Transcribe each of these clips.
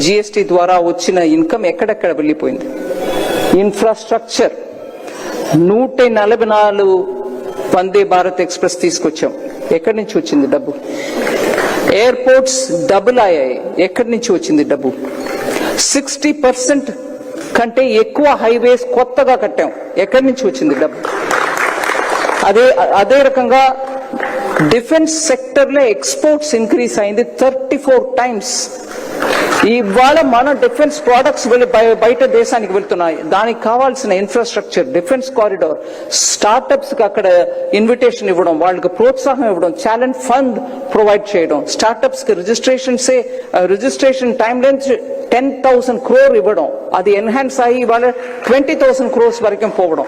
GST ద్వారా వచ్చిన income ఎక్కడెక్కడ వెళ్ళిపోయింది? ఇన్ఫ్రాస్ట్రక్చర్ నూట నలభై నాలుగు వందే భారత్ ఎక్స్ప్రెస్ తీసుకొచ్చాం. ఎక్కడి నుంచి వచ్చింది డబ్బు? ఎయిర్పోర్ట్స్ డబుల్ అయ్యాయి. ఎక్కడి నుంచి వచ్చింది డబ్బు? సిక్స్టీ పర్సెంట్ కంటే ఎక్కువ హైవేస్ కొత్తగా కట్టాం. ఎక్కడి నుంచి వచ్చింది డబ్బు? అదే అదే రకంగా డిఫెన్స్ సెక్టర్లో ఎక్స్పోర్ట్స్ ఇంక్రీస్ అయింది థర్టీ ఫోర్ టైమ్స్ ఇవాళ మన డిఫెన్స్ ప్రోడక్ట్స్ వెళ్ళి బయట దేశానికి వెళ్తున్నాయి. దానికి కావాల్సిన ఇన్ఫ్రాస్ట్రక్చర్ డిఫెన్స్ కారిడార్ స్టార్టప్స్కి అక్కడ ఇన్విటేషన్ ఇవ్వడం వాళ్ళకి ప్రోత్సాహం ఇవ్వడం ఛాలెంజ్ ఫండ్ ప్రొవైడ్ చేయడం స్టార్టప్స్కి registrations registration timelines ten thousand crore ఇవ్వడం. అది ఎన్హాన్స్ అయ్యి ఇవాళ ట్వంటీ థౌసండ్ క్రోర్స్ వరకు పోవడం.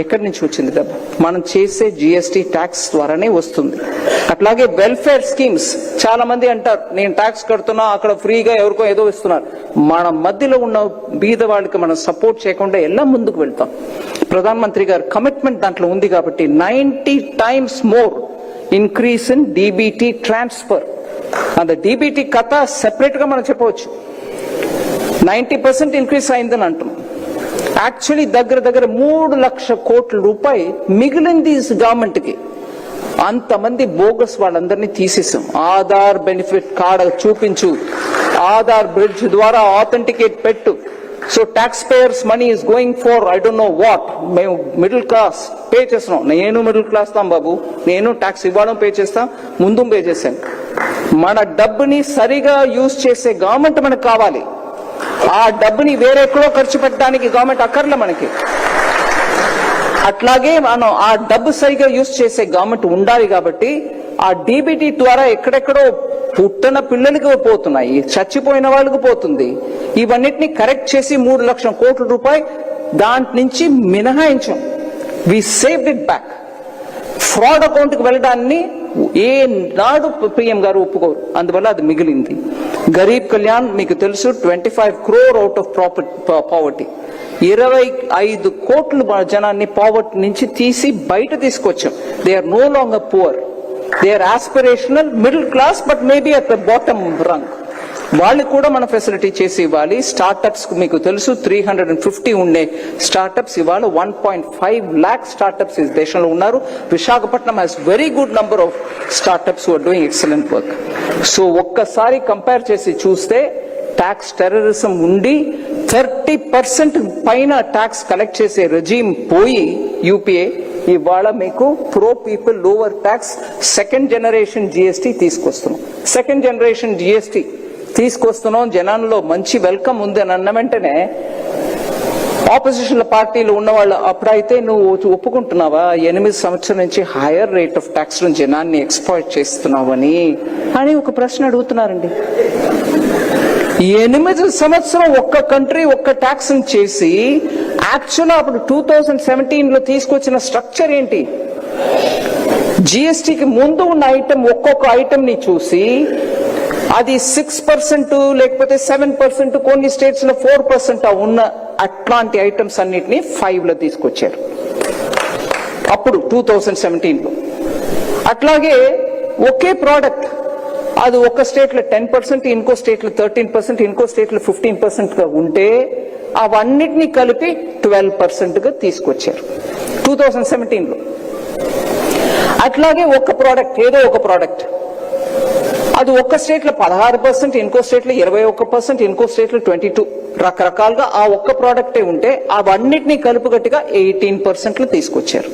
ఎక్కడి నుంచి వచ్చింది డబ్బు మనం చేసే జిఎస్టీ ట్యాక్స్ ద్వారానే వస్తుంది. అట్లాగే వెల్ఫేర్ స్కీమ్స్ చాలా మంది అంటారు నేను ట్యాక్స్ కడుతున్నా అక్కడ ఫ్రీగా ఎవరికో ఏదో ఇస్తున్నారు. మన మధ్యలో ఉన్న బీద వాళ్ళకి మనం సపోర్ట్ చేయకుండా ఎలా ముందుకు వెళ్తాం? ప్రధానమంత్రి గారు కమిట్మెంట్ దాంట్లో ఉంది కాబట్టి ninety times more increase in DBT transfer అంత డీబీటీ కథ సెపరేట్గా మనం చెప్పవచ్చు. నైన్టీ పర్సెంట్ ఇంక్రీస్ అయిందని అంటున్నాం. యాక్చువల్లీ దగ్గర దగ్గర మూడు లక్ష కోట్ల రూపాయి మిగిలింది గవర్నమెంట్కి అంతమంది బోగస్ వాళ్ళందరినీ తీసేసాం. ఆధార్ బెనిఫిట్ కార్డ్ చూపించు. ఆధార్ బ్రిడ్జ్ ద్వారా ఆథెంటికేట్ పెట్టు. So tax payers money is going far I don't know what మేము మిడిల్ క్లాస్ పే చేస్తున్నాం. నేను మిడిల్ క్లాస్ తాం బాబు. నేను ట్యాక్స్ ఇవ్వడం పే చేస్తాం. ముందు పే చేశాను. మన డబ్బుని సరిగా యూజ్ చేసే గవర్నమెంట్ మనకు కావాలి. ఆ డబ్బుని వేరెక్కడో ఖర్చు పెట్టడానికి గవర్నమెంట్ అక్కర్లే మనకి. అట్లాగే మనం ఆ డబ్బు సరిగా యూజ్ చేసే గవర్నమెంట్ ఉండాలి కాబట్టి ఆ డీబీటీ ద్వారా ఎక్కడెక్కడో పుట్టిన పిల్లలకి పోతున్నాయి చచ్చిపోయిన వాళ్ళకి పోతుంది. ఇవన్నిటిని కరెక్ట్ చేసి మూడు లక్షల కోట్ల రూపాయి దాంట్ నుంచి మినహాయించాం. We save it back fraud అకౌంట్కి వెళ్ళడాన్ని ఏ నాడు పిఎం గారు ఒప్పుకోరు. అందువల్ల అది మిగిలింది. గరీబ్ కళ్యాణ్ మీకు తెలుసు twenty five crore out of property poverty. ఇరవై ఐదు కోట్ల జనాన్ని పావర్టీ నుంచి తీసి బయట తీసుకొచ్చాం. They are no long poor they are aspirational middle class but maybe at the bottom rung వాళ్ళకి కూడా మనం ఫెసిలిటీ చేసి ఇవ్వాలి. స్టార్టప్స్ మీకు తెలుసు త్రీ హండ్రెడ్ అండ్ ఫిఫ్టీ ఉండే స్టార్టప్స్ ఇవాళ one point five lakh startups ఈ దేశంలో ఉన్నారు. Visakhapatnam has very good number of startups are doing excellent work so ఒక్కసారి కంపేర్ చేసి చూస్తే ట్యాక్స్ టెర్రరిజం ఉండి థర్టీ పర్సెంట్ పైన ట్యాక్స్ కలెక్ట్ చేసే రెజీమ్ పోయి యూపీఏ ఇవాళ మీకు pro people lower tax second generation GST తీసుకొస్తున్నాం. సెకండ్ జనరేషన్ జిఎస్టీ తీసుకొస్తున్నాం జనాల్లో మంచి వెల్కమ్ ఉంది అని అన్న వెంటనే ఆపోజిషన్ పార్టీలు ఉన్న వాళ్ళు అప్పుడైతే నువ్వు ఒప్పుకుంటున్నావా? ఎనిమిది సంవత్సరం నుంచి హైయర్ రేట్ ఆఫ్ ట్యాక్స్ జనాన్ని ఎక్స్పాయిట్ చేస్తున్నావని అని ఒక ప్రశ్న అడుగుతున్నారండి. ఎనిమిది సంవత్సరం ఒక్క కంట్రీ ఒక్క ట్యాక్స్ చేసి యాక్చువల్ అప్పుడు టూ థౌజండ్ సెవెంటీన్లో తీసుకొచ్చిన స్ట్రక్చర్ ఏంటి? జిఎస్టికి ముందు ఉన్న ఐటమ్ ఒక్కొక్క ఐటమ్ని చూసి అది సిక్స్ పర్సెంట్ లేకపోతే సెవెన్ పర్సెంట్ కొన్ని స్టేట్స్లో ఫోర్ పర్సెంట్ ఉన్న అట్లాంటి ఐటమ్స్ అన్నిటిని ఫైవ్లో తీసుకొచ్చారు. అప్పుడు టూ థౌజండ్ సెవెంటీన్లో. అట్లాగే ఒకే ప్రోడక్ట్ అది ఒక స్టేట్లో టెన్ పర్సెంట్ ఇంకో స్టేట్లో థర్టీన్ పర్సెంట్ ఇంకో స్టేట్లో ఫిఫ్టీన్ పర్సెంట్గా ఉంటే అవన్నిటిని కలిపి ట్వెల్వ్ పర్సెంట్గా తీసుకొచ్చారు. టూ థౌజండ్ సెవెంటీన్లో. అట్లాగే ఒక ప్రోడక్ట్ ఏదో ఒక ప్రోడక్ట్ అది ఒక్క స్టేట్లో పదహారు పర్సెంట్ ఇంకో స్టేట్లో ఇరవై ఒక్క పర్సెంట్ ఇంకో స్టేట్లో ట్వంటీ టూ రకరకాలుగా ఆ ఒక్క ప్రోడక్టే ఉంటే అవన్నిటినీ కలుపుగట్టుగా ఎయిటీన్ పర్సెంట్లు తీసుకొచ్చారు.